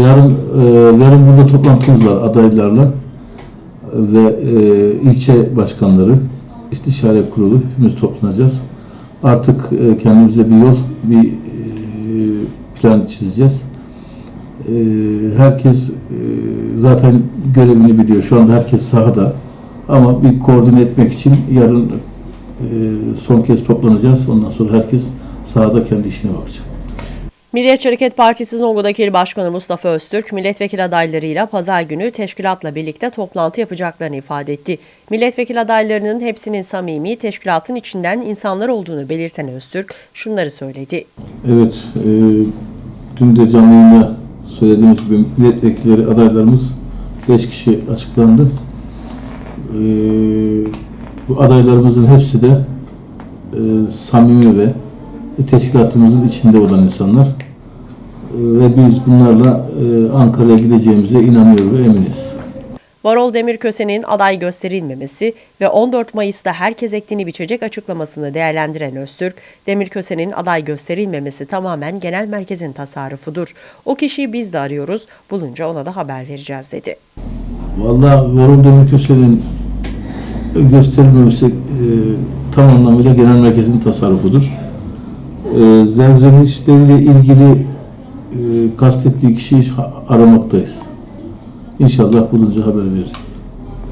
Yarın, e, yarın burada toplantımız var adaylarla ve e, ilçe başkanları, istişare kurulu hepimiz toplanacağız. Artık e, kendimize bir yol, bir e, plan çizeceğiz. E, herkes e, zaten görevini biliyor. Şu anda herkes sahada. Ama bir koordine etmek için yarın e, son kez toplanacağız. Ondan sonra herkes sahada kendi işine bakacak. Milliyetçi Hareket Partisi Zonguldak İl Başkanı Mustafa Öztürk, milletvekili adaylarıyla pazar günü teşkilatla birlikte toplantı yapacaklarını ifade etti. Milletvekili adaylarının hepsinin samimi, teşkilatın içinden insanlar olduğunu belirten Öztürk şunları söyledi. Evet, e, dün de canlı yayında söylediğimiz gibi milletvekilleri adaylarımız 5 kişi açıklandı. E, bu adaylarımızın hepsi de e, samimi ve teşkilatımızın içinde olan insanlar. E, ve biz bunlarla e, Ankara'ya gideceğimize inanıyor ve eminiz. Varol Demirköse'nin aday gösterilmemesi ve 14 Mayıs'ta herkes ektiğini biçecek açıklamasını değerlendiren Öztürk, Demirköse'nin aday gösterilmemesi tamamen genel merkezin tasarrufudur. O kişiyi biz de arıyoruz, bulunca ona da haber vereceğiz dedi. Vallahi Varol Demirköse'nin gösterilmemesi e, tam anlamıyla genel merkezin tasarrufudur. E, Zerzenişleriyle ilgili e, kastettiği kişiyi aramaktayız. İnşallah bulunca haber veririz.